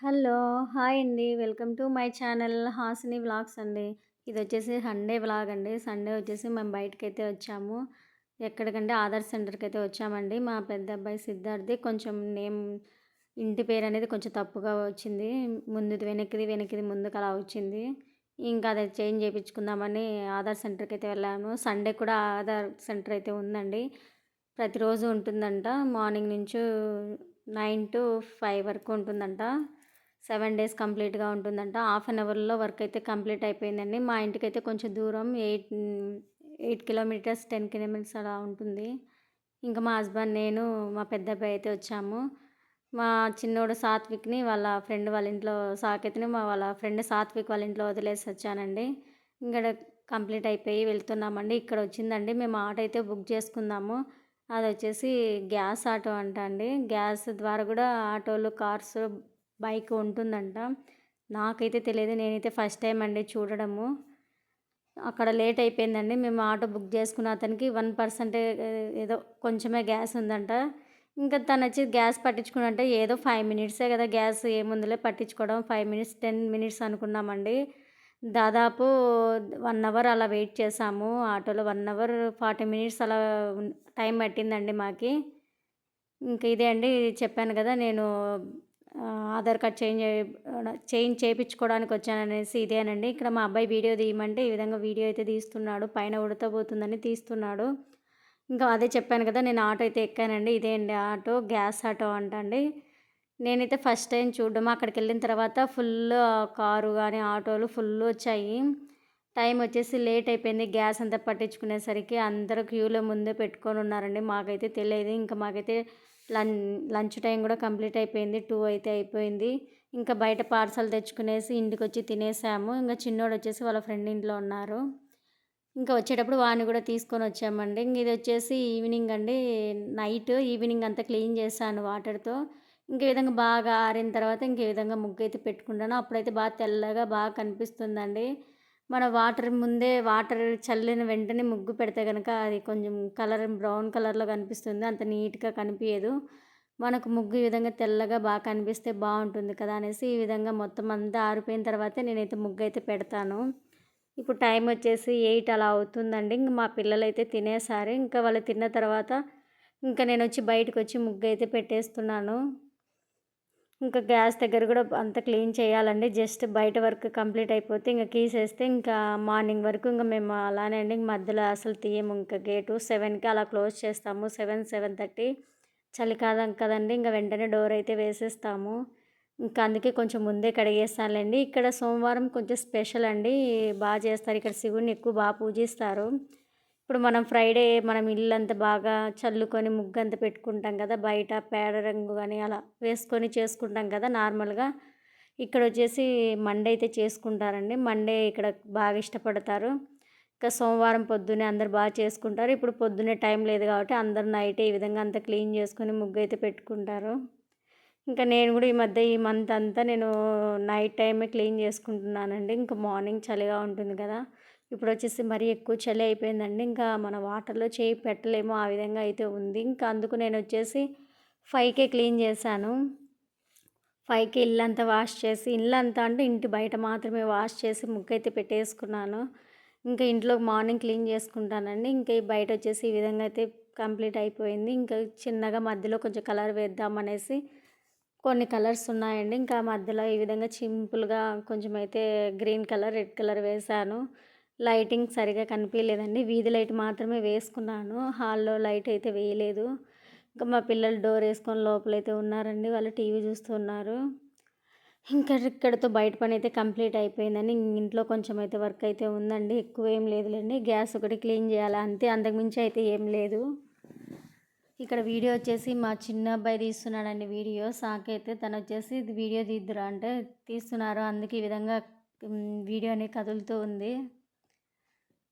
Hello! Hi అండి. Welcome to my channel Hasini vlogs అండి. ఇది వచ్చేసి సండే వ్లాగ్ అండి. సండే వచ్చేసి మేము బయటకైతే వచ్చాము. ఎక్కడికంటే ఆధార్ సెంటర్కి అయితే వచ్చామండి. మా పెద్ద అబ్బాయి సిద్ధార్థి కొంచెం నేమ్ ఇంటి పేరు అనేది కొంచెం తప్పుగా వచ్చింది. ముందుది వెనక్కిది, వెనక్కిది ముందుకు అలా వచ్చింది. ఇంకా అది చేంజ్ చేయించుకుందామని ఆధార్ సెంటర్కి అయితే వెళ్ళాము. సండే కూడా ఆధార్ సెంటర్ అయితే ఉందండి. ప్రతిరోజు ఉంటుందంట. మార్నింగ్ నుంచి 9-5 వరకు ఉంటుందంట. సెవెన్ డేస్ కంప్లీట్‌గా ఉంటుందంట. హాఫ్ అన్ అవర్‌లో వర్క్ అయితే కంప్లీట్ అయిపోయిందండి. మా ఇంటికైతే కొంచెం దూరం ఎయిట్ ఎయిట్ కిలోమీటర్స్, 10 కిలోమీటర్స్ అలా ఉంటుంది. ఇంకా మా హస్బెండ్, నేను, మా పెద్ద అబ్బాయి అయితే వచ్చాము. మా చిన్నోడు సాత్విక్‌ని వాళ్ళ ఫ్రెండ్ వాళ్ళ ఇంట్లో సాకేత్‌ని మా వాళ్ళ ఫ్రెండ్ సాత్విక్ వాళ్ళ ఇంట్లో వదిలేసి వచ్చానండి. ఇక్కడ కంప్లీట్ అయిపోయి వెళ్తున్నామండి. ఇక్కడ వచ్చిందండి. మేము ఆటో అయితే బుక్ చేసుకుందాము అది వచ్చేసి గ్యాస్ ఆటో అంట అండి. గ్యాస్ ద్వారా కూడా ఆటోలు, కార్స్, బైక్ ఉంటుందంట. నాకైతే తెలియదు. నేనైతే ఫస్ట్ టైం అండి చూడడము. అక్కడ లేట్ అయిపోయిందండి. మేము ఆటో బుక్ చేసుకున్న అతనికి వన్ పర్సెంట్ ఏదో కొంచెమే గ్యాస్ ఉందంట. ఇంకా తనొచ్చి గ్యాస్ పట్టించుకున్నంటే ఏదో ఫైవ్ మినిట్సే కదా గ్యాస్ ఏముందిలే పట్టించుకోవడం ఫైవ్ మినిట్స్, 10 మినిట్స్ అనుకున్నామండి. దాదాపు వన్ అవర్ అలా వెయిట్ చేసాము ఆటోలో. వన్ అవర్ 40 మినిట్స్ అలా టైం పట్టిందండి మాకి. ఇంకా ఇదే అండి చెప్పాను కదా! నేను ఆధార్ కార్డ్ చేంజ్ చేంజ్ చేయించుకోవడానికి వచ్చాననేసి ఇదేనండి. ఇక్కడ మా అబ్బాయి వీడియో తీయమంటే ఈ విధంగా వీడియో అయితే తీస్తున్నాడు. పైన ఉడతబోతుందని తీస్తున్నాడు. ఇంకా అదే చెప్పాను కదా! నేను ఆటో అయితే ఎక్కానండి. ఇదే అండి ఆటో. గ్యాస్ ఆటో అంట అండి. నేనైతే ఫస్ట్ టైం చూడడం. అక్కడికి వెళ్ళిన తర్వాత ఫుల్ కారు కానీ ఆటోలు ఫుల్ వచ్చాయి. టైం వచ్చేసి లేట్ అయిపోయింది. గ్యాస్ అంతా పట్టించుకునేసరికి అందరూ క్యూలో ముందే పెట్టుకొని ఉన్నారండి. మాకైతే తెలియదు. ఇంకా మాకైతే లం లంచ్ టైం కూడా కంప్లీట్ అయిపోయింది. టూ అయితే అయిపోయింది. ఇంకా బయట పార్సల్ తెచ్చుకునేసి ఇంటికొచ్చి తినేసాము. ఇంకా చిన్నోడు వచ్చేసి వాళ్ళ ఫ్రెండ్ ఇంట్లో ఉన్నారు. ఇంకా వచ్చేటప్పుడు వాడిని కూడా తీసుకొని వచ్చామండి. ఇంక ఇది వచ్చేసి ఈవినింగ్ అండి. నైట్ ఈవినింగ్ అంతా క్లీన్ చేశాను వాటర్‌తో. ఇంకే విధంగా బాగా ఆరిన తర్వాత ఇంకే విధంగా ముగ్గు అయితే పెట్టుకుంటాను. అప్పుడైతే బాగా తెల్లగా బాగా కనిపిస్తుందండి. మన వాటర్ ముందే వాటర్ చల్లిన వెంటనే ముగ్గు పెడితే కనుక అది కొంచెం కలర్ బ్రౌన్ కలర్‌లో కనిపిస్తుంది. అంత నీట్‌గా కనిపించదు మనకు ముగ్గు ఈ విధంగా తెల్లగా బాగా కనిపిస్తే బాగుంటుంది కదా! అనేసి ఈ విధంగా మొత్తం అంతా ఆరిపోయిన తర్వాతే నేనైతే ముగ్గు అయితే పెడతాను. ఇప్పుడు టైం వచ్చేసి ఎయిట్ అలా అవుతుందండి. ఇంక మా పిల్లలైతే తినేసారు. ఇంకా వాళ్ళు తిన్న తర్వాత ఇంకా నేను వచ్చి బయటకొచ్చి అయితే పెట్టేస్తున్నాను. ఇంకా గ్యాస్ దగ్గర కూడా అంత క్లీన్ చేయాలండి. జస్ట్ బయట వర్క్ కంప్లీట్ అయిపోతే ఇంకా కీస్ వేస్తే ఇంకా మార్నింగ్ వరకు ఇంకా మేము అలానే అండి. మధ్యలో అసలు తీయము ఇంకా గేటు. సెవెన్కి అలా క్లోజ్ చేస్తాము. సెవెన్ సెవెన్ థర్టీ చలి కాదం కదండి ఇంకా వెంటనే డోర్ అయితే వేసేస్తాము. ఇంకా అందుకే కొంచెం ముందే కడిగేస్తానులేండి ఇక్కడ సోమవారం కొంచెం స్పెషల్ అండి. బాగా చేస్తారు. ఇక్కడ శివుడిని ఎక్కువ బాగా పూజిస్తారు. ఇప్పుడు మనం ఫ్రైడే మనం ఇల్లంతా బాగా చల్లుకొని ముగ్గంతా పెట్టుకుంటాం కదా! బయట పేడ రంగు కానీ అలా వేసుకొని చేసుకుంటాం కదా! నార్మల్‌గా. ఇక్కడ వచ్చేసి మండే అయితే చేసుకుంటారండి. మండే ఇక్కడ బాగా ఇష్టపడతారు. ఇంకా సోమవారం పొద్దున్నే అందరు బాగా చేసుకుంటారు. ఇప్పుడు పొద్దునే టైం లేదు కాబట్టి అందరూ నైట్ ఈ విధంగా అంతా క్లీన్ చేసుకొని ముగ్గు అయితే పెట్టుకుంటారు. ఇంకా నేను కూడా ఈ మధ్య ఈ మంత్ అంతా నేను నైట్ టైమే క్లీన్ చేసుకుంటున్నానండి. ఇంకా మార్నింగ్ చలిగా ఉంటుంది కదా! ఇప్పుడు వచ్చేసి మరీ ఎక్కువ చలి అయిపోయిందండి. ఇంకా మన వాటర్‌లో చేయి పెట్టలేము. ఆ విధంగా అయితే ఉంది. ఇంకా అందుకు నేను వచ్చేసి ఫైవ్కే క్లీన్ చేశాను. 5కి ఇల్లంతా వాష్ చేసి ఇల్లంతా అంటే ఇంటి బయట మాత్రమే వాష్ చేసి ముగ్గైతే పెట్టేసుకున్నాను. ఇంకా ఇంట్లో మార్నింగ్ క్లీన్ చేసుకుంటానండి. ఇంకా బయట వచ్చేసి ఈ విధంగా అయితే కంప్లీట్ అయిపోయింది. ఇంకా చిన్నగా మధ్యలో కొంచెం కలర్ వేద్దామనేసి కొన్ని కలర్స్ ఉన్నాయండి. ఇంకా మధ్యలో ఈ విధంగా సింపుల్‌గా కొంచెం అయితే గ్రీన్ కలర్, రెడ్ కలర్ వేశాను. లైటింగ్ సరిగా కనిపించలేదండి వీధి లైట్ మాత్రమే వేసుకున్నాను. హాల్‌లో లైట్ అయితే వేయలేదు. ఇంకా మా పిల్లలు డోర్ వేసుకొని లోపలైతే ఉన్నారండి. వాళ్ళు టీవీ చూస్తున్నారు ఇంకా ఇక్కడతో బయట పని అయితే కంప్లీట్ అయిపోయిందని ఇంట్లో కొంచెం అయితే వర్క్ అయితే ఉందండి. ఎక్కువ ఏం లేదులేండి గ్యాస్ ఒకటి క్లీన్ చేయాలి అంతే. అంతకుమించి అయితే ఏం లేదు. ఇక్కడ వీడియో వచ్చేసి మా చిన్న అబ్బాయి తీస్తున్నాడండి వీడియో. సాకైతే తనొచ్చేసి ఇది వీడియో తీద్దురా అంటే తీస్తున్నారు. అందుకే ఈ విధంగా వీడియో అనేది కదులుతూ ఉంది.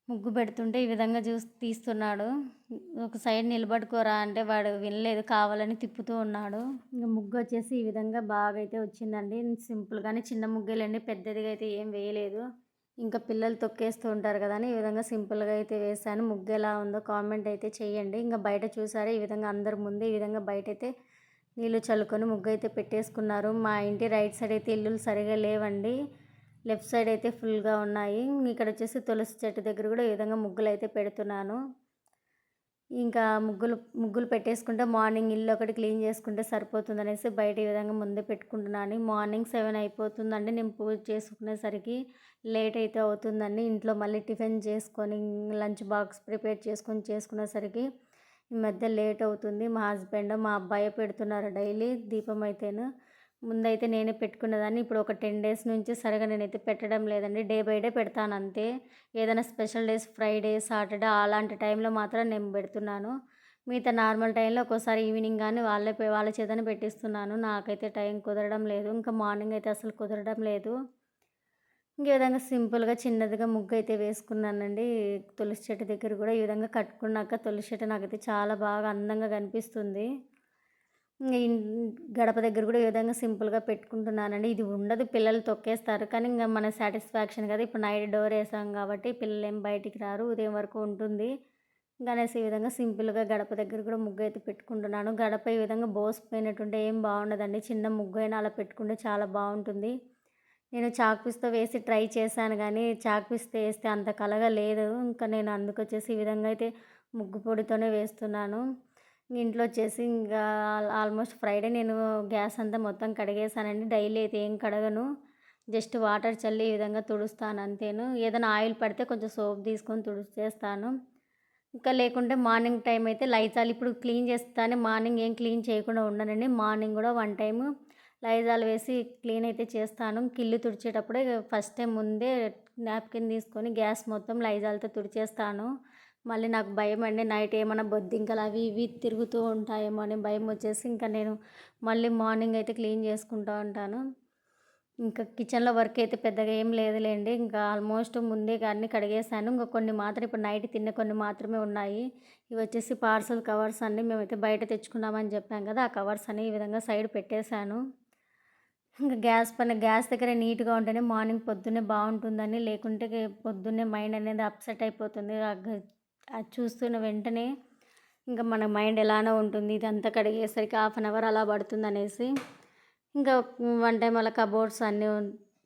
ముగ్గు పెడుతుంటే ఈ విధంగా చూసి తీస్తున్నాడు. ఒక సైడ్ నిలబడుకోరా అంటే వాడు వినలేదు. కావాలని తిప్పుతూ ఉన్నాడు. ఇంకా ముగ్గు వచ్చేసి ఈ విధంగా బాగా అయితే వచ్చిందండి. సింపుల్‌గానే చిన్న ముగ్గులండి పెద్దదిగా అయితే ఏం వేయలేదు. ఇంకా పిల్లలు తొక్కేస్తూ ఉంటారు కదా అని ఈ విధంగా సింపుల్‌గా అయితే వేశాను. ముగ్గు ఎలా ఉందో కామెంట్ అయితే చేయండి. ఇంకా బయట చూసారా ఈ విధంగా అందరి ముందు ఈ విధంగా బయట అయితే నీళ్ళు చల్లుకొని ముగ్గు అయితే పెట్టేసుకున్నారు మా ఇంటి రైట్ సైడ్ అయితే ఇల్లులు సరిగా లేవండి లెఫ్ట్ సైడ్ అయితే ఫుల్గా ఉన్నాయి. ఇక్కడ వచ్చేసి తులసి చెట్టు దగ్గర కూడా ఈ విధంగా ముగ్గులు అయితే పెడుతున్నాను. ఇంకా ముగ్గులు ముగ్గులు పెట్టేసుకుంటే మార్నింగ్ ఇల్లు ఒకటి క్లీన్ చేసుకుంటే సరిపోతుంది అనేసి బయట ఈ విధంగా ముందే పెట్టుకుంటున్నాను. మార్నింగ్ సెవెన్ అయిపోతుందండి. నేను పూజ చేసుకునేసరికి లేట్ అయితే అవుతుందండి. ఇంట్లో మళ్ళీ టిఫిన్ చేసుకొని లంచ్ బాక్స్ ప్రిపేర్ చేసుకొని చేసుకునేసరికి ఈ మధ్య లేట్ అవుతుంది. మా హస్బెండ్ మా అబ్బాయి పెడుతున్నారు డైలీ దీపం అయితేను. ముందైతే నేనే పెట్టుకునేదాన్ని ఇప్పుడు ఒక టెన్ డేస్ నుంచి సరిగా నేనైతే పెట్టడం లేదండి. డే బై డే పెడతాను అంతే ఏదైనా స్పెషల్ డేస్ ఫ్రైడే సాటర్డే అలాంటి టైంలో మాత్రం నేను పెడుతున్నాను. మిగతా నార్మల్ టైంలో ఒక్కోసారి ఈవినింగ్ కానీ వాళ్ళే వాళ్ళ చేతనే పెట్టిస్తున్నాను. నాకైతే టైం కుదరడం లేదు. ఇంకా మార్నింగ్ అయితే అసలు కుదరడం లేదు. ఇంకే విధంగా సింపుల్గా చిన్నదిగా ముగ్గు అయితే వేసుకున్నానండి. తులసి చెట్టు దగ్గర కూడా ఈ విధంగా కట్టుకున్నాక తులసి చెట్టు నాకైతే చాలా బాగా అందంగా కనిపిస్తుంది. గడప దగ్గర కూడా ఈ విధంగా సింపుల్గా పెట్టుకుంటున్నానండి. ఇది ఉండదు పిల్లలు తొక్కేస్తారు. కానీ ఇంకా మన సాటిస్ఫాక్షన్ కదా ఇప్పుడు నైట్ డోర్ వేసాం కాబట్టి పిల్లలు ఏం బయటికి రారు ఉదయం వరకు ఉంటుంది. గణేష్ ఈ విధంగా సింపుల్గా గడప దగ్గర కూడా ముగ్గు అయితే పెట్టుకుంటున్నాను. గడప ఈ విధంగా బోసిపోయినట్టుంటే ఏం బాగుండదండి. చిన్న ముగ్గు అయినా అలా పెట్టుకుంటే చాలా బాగుంటుంది. నేను చాక్పీస్తో వేసి ట్రై చేశాను కానీ చాక్పీస్తో వేస్తే అంత కలగా లేదు ఇంకా నేను అందుకొచ్చేసి ఈ విధంగా అయితే ముగ్గు పొడితోనే వేస్తున్నాను. ఇంట్లో వచ్చేసి ఇంకా ఆల్మోస్ట్ ఫ్రైడే నేను గ్యాస్ అంతా మొత్తం కడిగేసానండి. డైలీ అయితే ఏం కడగను. జస్ట్ వాటర్ చల్లి ఈ విధంగా తుడుస్తాను అంతేను. ఏదైనా ఆయిల్ పడితే కొంచెం సోప్ తీసుకొని తుడిచేస్తాను. ఇంకా లేకుంటే మార్నింగ్ టైం అయితే లైజాల్ ఇప్పుడు క్లీన్ చేస్తానే మార్నింగ్ ఏం క్లీన్ చేయకుండా ఉండనండి. మార్నింగ్ కూడా వన్ టైము లైజాల్ వేసి క్లీన్ అయితే చేస్తాను. కిల్లు తుడిచేటప్పుడే ఫస్ట్ టైం ముందే నాప్కిన్ తీసుకొని గ్యాస్ మొత్తం లైజాల్తో తుడిచేస్తాను. మళ్ళీ నాకు భయం అండి. నైట్ ఏమైనా బొద్దింకలు అవి ఇవి తిరుగుతూ ఉంటాయేమో అని భయం వచ్చేసి ఇంకా నేను మళ్ళీ మార్నింగ్ అయితే క్లీన్ చేసుకుంటూ ఉంటాను. ఇంకా కిచెన్లో వర్క్ అయితే పెద్దగా ఏం లేదులేండి. ఇంకా ఆల్మోస్ట్ ముందే అన్నీ కడిగేసాను ఇంకా కొన్ని మాత్రం ఇప్పుడు నైట్ తిన్న కొన్ని మాత్రమే ఉన్నాయి. ఇవి వచ్చేసి పార్సల్ కవర్స్ అన్నీ మేమైతే బయట తెచ్చుకున్నామని చెప్పాం కదా ఆ కవర్స్ అన్ని ఈ విధంగా సైడ్ పెట్టేశాను. ఇంకా గ్యాస్ పైన గ్యాస్ దగ్గర నీట్గా ఉంటేనే మార్నింగ్ పొద్దున్నే బాగుంటుందని లేకుంటే పొద్దున్నే మైండ్ అనేది అప్సెట్ అయిపోతుంది. అది చూస్తున్న వెంటనే ఇంకా మన మైండ్ ఎలానో ఉంటుంది. ఇదంతా కడిగేసరికి హాఫ్ అన్ అవర్ అలా పడుతుంది అనేసి ఇంకా వన్ టైం అలా కబోర్డ్స్ అన్నీ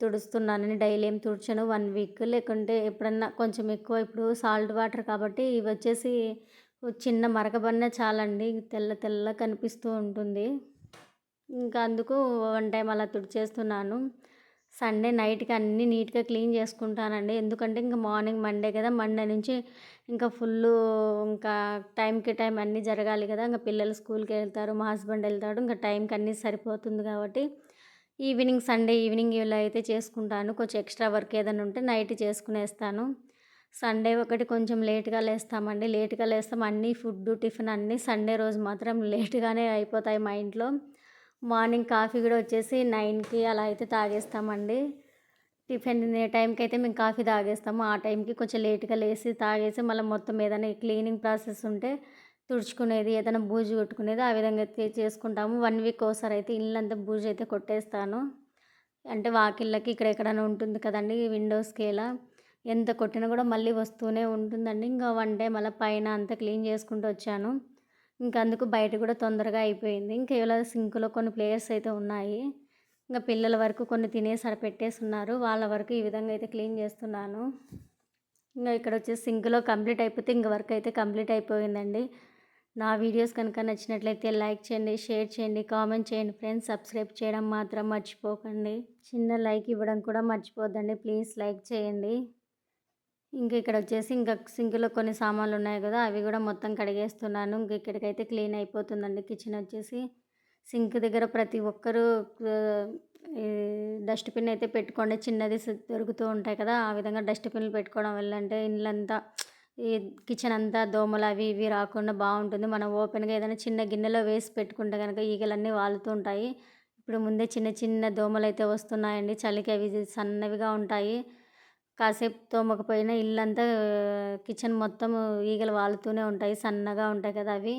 తుడుస్తున్నానని డైలీ ఏం తుడిచాను వన్ వీక్. లేకుంటే ఎప్పుడన్నా కొంచెం ఎక్కువ ఇప్పుడు సాల్ట్ వాటర్ కాబట్టి ఇవి వచ్చేసి చిన్న మరకబడిన చాలండి. తెల్ల తెల్ల కనిపిస్తూ ఉంటుంది. ఇంకా అందుకు వన్ టైం అలా తుడిచేస్తున్నాను. సండే నైట్కి అన్నీ నీట్గా క్లీన్ చేసుకుంటానండి. ఎందుకంటే ఇంకా మార్నింగ్ మండే కదా మండే నుంచి ఇంకా ఫుల్ ఇంకా టైంకి టైం అన్నీ జరగాలి కదా. ఇంకా పిల్లలు స్కూల్కి వెళ్తారు మా హస్బెండ్ వెళ్తాడు ఇంకా టైంకి అన్నీ సరిపోతుంది కాబట్టి ఈవినింగ్ సండే ఈవినింగ్ ఇలా అయితే చేసుకుంటాను. కొంచెం ఎక్స్ట్రా వర్క్ ఏదైనా ఉంటే నైట్ చేసుకునేస్తాను. సండే ఒకటి కొంచెం లేట్గా లేస్తామండి. లేట్గా లేస్తాం అన్నీ ఫుడ్ టిఫిన్ అన్నీ సండే రోజు మాత్రం లేట్గానే అయిపోతాయి మా ఇంట్లో. మార్నింగ్ కాఫీ కూడా వచ్చేసి నైన్కి అలా అయితే తాగేస్తామండి. టిఫిన్ తినే టైంకి అయితే మేము కాఫీ తాగేస్తాము. ఆ టైంకి కొంచెం లేట్గా లేచి తాగేసి మళ్ళీ మొత్తం ఏదైనా క్లీనింగ్ ప్రాసెస్ ఉంటే తుడుచుకునేది ఏదైనా బూజు కొట్టుకునేది ఆ విధంగా అయితే చేసుకుంటాము. వన్ వీక్ ఒకసారి అయితే ఇల్లంతా బూజు అయితే కొట్టేస్తాను. అంటే వాకిళ్ళకి ఇక్కడ ఎక్కడైనా ఉంటుంది కదండి విండోస్కి ఇలా ఎంత కొట్టినా కూడా మళ్ళీ వస్తూనే ఉంటుందండి. ఇంకా వన్ డే మళ్ళీ పైన అంతా క్లీన్ చేసుకుంటూ వచ్చాను. అందుకు బయట కూడా తొందరగా అయిపోయింది. ఇంకా ఇలా సింక్లో కొన్ని ప్లేయర్స్ అయితే ఉన్నాయి. ఇంకా పిల్లల వరకు కొన్ని తినేసి అక్కడ పెట్టేస్తున్నారు వాళ్ళ వరకు ఈ విధంగా అయితే క్లీన్ చేస్తున్నాను. ఇంకా ఇక్కడ వచ్చేసి సింక్లో కంప్లీట్ అయిపోతే ఇంక వర్క్ అయితే కంప్లీట్ అయిపోయిందండి. నా వీడియోస్ కనుక నచ్చినట్లయితే లైక్ చేయండి షేర్ చేయండి కామెంట్ చేయండి ఫ్రెండ్స్. సబ్స్క్రైబ్ చేయడం మాత్రం మర్చిపోకండి. చిన్న లైక్ ఇవ్వడం కూడా మర్చిపోద్దండి. ప్లీజ్ లైక్ చేయండి. ఇంక ఇక్కడ వచ్చేసి ఇంకా సింక్లో కొన్ని సామాన్లు ఉన్నాయి కదా అవి కూడా మొత్తం కడిగేస్తున్నాను. ఇంక ఇక్కడికైతే క్లీన్ అయిపోతుందండి. కిచెన్ వచ్చేసి సింక్ దగ్గర ప్రతి ఒక్కరూ డస్ట్బిన్ అయితే పెట్టుకోండి. చిన్నది దొరుకుతూ ఉంటాయి కదా ఆ విధంగా డస్ట్బిన్లు పెట్టుకోవడం వల్ల అంటే ఇళ్ళంతా ఈ కిచెన్ అంతా దోమలు అవి ఇవి రాకుండా బాగుంటుంది. మనం ఓపెన్గా ఏదైనా చిన్న గిన్నెలో వేసి పెట్టుకుంటే కనుక ఈగలన్నీ వాలుతూ ఉంటాయి. ఇప్పుడు ముందే చిన్న చిన్న దోమలు అయితే వస్తున్నాయండి. చలికి అవి సన్నవిగా ఉంటాయి. కాసేపు తోమకపోయినా ఇల్లంతా కిచెన్ మొత్తం ఈగలు వాలుతూనే ఉంటాయి సన్నగా ఉంటాయి కదా అవి.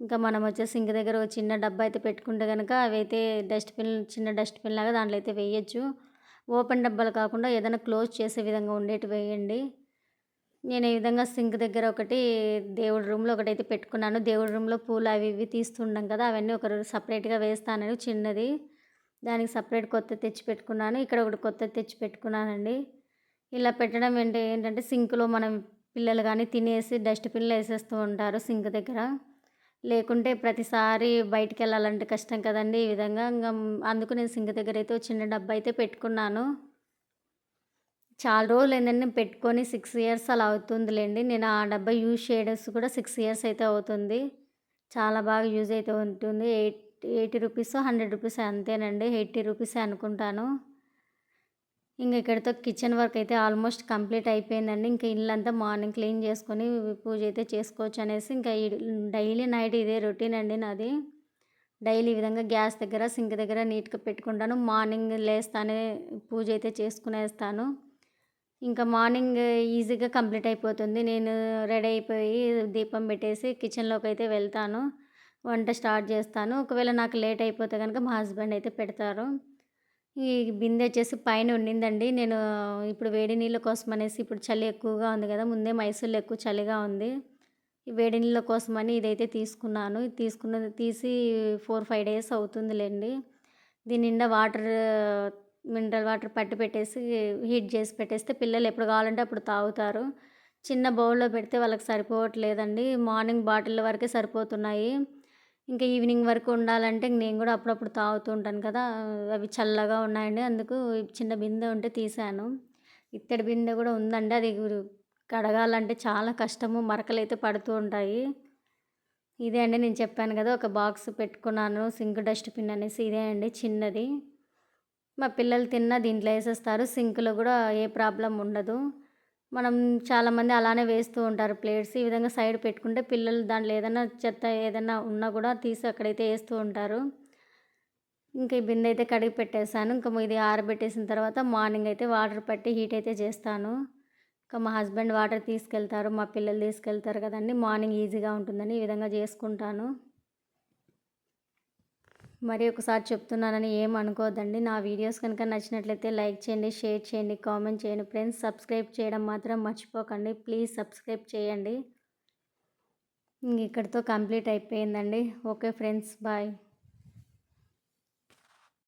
ఇంకా మనం వచ్చే సింక్ దగ్గర ఒక చిన్న డబ్బా అయితే పెట్టుకుంటే కనుక అవి అయితే డస్ట్బిన్ చిన్న డస్ట్బిన్ లాగా దాంట్లో అయితే వేయచ్చు. ఓపెన్ డబ్బాలు కాకుండా ఏదైనా క్లోజ్ చేసే విధంగా ఉండేటి వేయండి. నేను ఈ విధంగా సింక్ దగ్గర ఒకటి దేవుడి రూమ్లో ఒకటి అయితే పెట్టుకున్నాను. దేవుడి రూమ్లో పూలు అవి ఇవి తీస్తుండం కదా అవన్నీ ఒక సపరేట్గా వేస్తానని చిన్నది. దానికి సపరేట్ కొత్త తెచ్చి పెట్టుకున్నాను. ఇక్కడ ఒకటి కొత్త తెచ్చి పెట్టుకున్నానండి. ఇలా పెట్టడం ఏంటి ఏంటంటే సింక్లో మనం పిల్లలు కానీ తినేసి డస్ట్బిన్లో వేసేస్తూ ఉంటారు సింక్ దగ్గర. లేకుంటే ప్రతిసారి బయటికి వెళ్ళాలంటే కష్టం కదండి ఈ విధంగా. ఇంకా అందుకు నేను సింక్ దగ్గర అయితే చిన్న డబ్బా అయితే పెట్టుకున్నాను. చాలా రోజులు ఏంటంటే నేను పెట్టుకొని సిక్స్ ఇయర్స్ అలా అవుతుందిలేండి. నేను ఆ డబ్బా యూజ్ చేయడం కూడా సిక్స్ ఇయర్స్ అయితే అవుతుంది. చాలా బాగా యూజ్ అయితే ఉంటుంది. Eight eighty rupees hundred rupees అంతేనండి. ఎయిటీ రూపీసే అనుకుంటాను. ఇంక ఇక్కడితో కిచెన్ వర్క్ అయితే ఆల్మోస్ట్ కంప్లీట్ అయిపోయిందండి. ఇంకా ఇల్లంతా మార్నింగ్ క్లీన్ చేసుకొని పూజ అయితే చేసుకోవచ్చు అనేసి ఇంకా డైలీ నైట్ ఇదే రొటీన్ అండి నాది. డైలీ ఈ విధంగా గ్యాస్ దగ్గర సింక్ దగ్గర నీట్గా పెట్టుకుంటాను. మార్నింగ్ లేస్తానే పూజ అయితే చేసుకునేస్తాను. ఇంకా మార్నింగ్ ఈజీగా కంప్లీట్ అయిపోతుంది. నేను రెడీ అయిపోయి దీపం పెట్టేసి కిచెన్లోకి అయితే వెళ్తాను. వంట స్టార్ట్ చేస్తాను. ఒకవేళ నాకు లేట్ అయిపోతే కనుక మా హస్బెండ్ అయితే పెడతారు. ఈ బిందె వచ్చేసి పైన ఉండిందండి. నేను ఇప్పుడు వేడి నీళ్ళ కోసం అనేసి ఇప్పుడు చలి ఎక్కువగా ఉంది కదా ముందే మైసూర్లో ఎక్కువ చలిగా ఉంది. ఈ వేడి నీళ్ళ కోసమని ఇదైతే తీసుకున్నాను. ఇది తీసుకున్నది తీసి ఫోర్ ఫైవ్ డేస్ అవుతుందిలేండి. దీని నిండా వాటర్ మినరల్ వాటర్ పట్టి పెట్టేసి హీట్ చేసి పెట్టేస్తే పిల్లలు ఎప్పుడు కావాలంటే అప్పుడు తాగుతారు. చిన్న బౌల్లో పెడితే వాళ్ళకి సరిపోవట్లేదండి. మార్నింగ్ బాటిల్ వరకే సరిపోతున్నాయి. ఇంకా ఈవినింగ్ వరకు ఉండాలంటే నేను కూడా అప్పుడప్పుడు తాగుతూ ఉంటాను కదా అవి చల్లగా ఉన్నాయండి. అందుకు చిన్న బిందె ఉంటే తీసాను. ఇత్తడి బిందె కూడా ఉందండి. అది కడగాలంటే చాలా కష్టము. మరకలు అయితే పడుతూ ఉంటాయి. ఇదే అండి నేను చెప్పాను కదా ఒక బాక్స్ పెట్టుకున్నాను. సింక్ డస్ట్బిన్ అనేసి ఇదే అండి చిన్నది. మా పిల్లలు తిన్నా దీంట్లో వేసేస్తారు. సింక్లో కూడా ఏ ప్రాబ్లం ఉండదు. మనం చాలామంది అలానే వేస్తూ ఉంటారు ప్లేట్స్. ఈ విధంగా సైడ్ పెట్టుకుంటే పిల్లలు దాంట్లో ఏదైనా చెత్త ఏదైనా ఉన్నా కూడా తీసి అక్కడైతే వేస్తూ ఉంటారు. ఇంకా ఈ బిందె అయితే కడిగి పెట్టేశాను. ఇంకా ఇది ఆరబెట్టేసిన తర్వాత మార్నింగ్ అయితే వాటర్ పట్టి హీట్ అయితే చేస్తాను. ఇంకా మా హస్బెండ్ వాటర్ తీసుకెళ్తారు మా పిల్లలు తీసుకెళ్తారు కదండి. మార్నింగ్ ఈజీగా ఉంటుందని ఈ విధంగా చేసుకుంటాను. మరి ఒకసారి చెప్తున్నానని ఏం అనుకోవద్దండి నా వీడియోస్ కనుక నచ్చినట్లయితే లైక్ చేయండి షేర్ చేయండి కామెంట్ చేయండి. ఫ్రెండ్స్ సబ్స్క్రైబ్ చేయడం మాత్రం మర్చిపోకండి. ప్లీజ్ సబ్స్క్రైబ్ చేయండి. ఇక్కడితో కంప్లీట్ అయిపోయిందండి. Okay friends bye.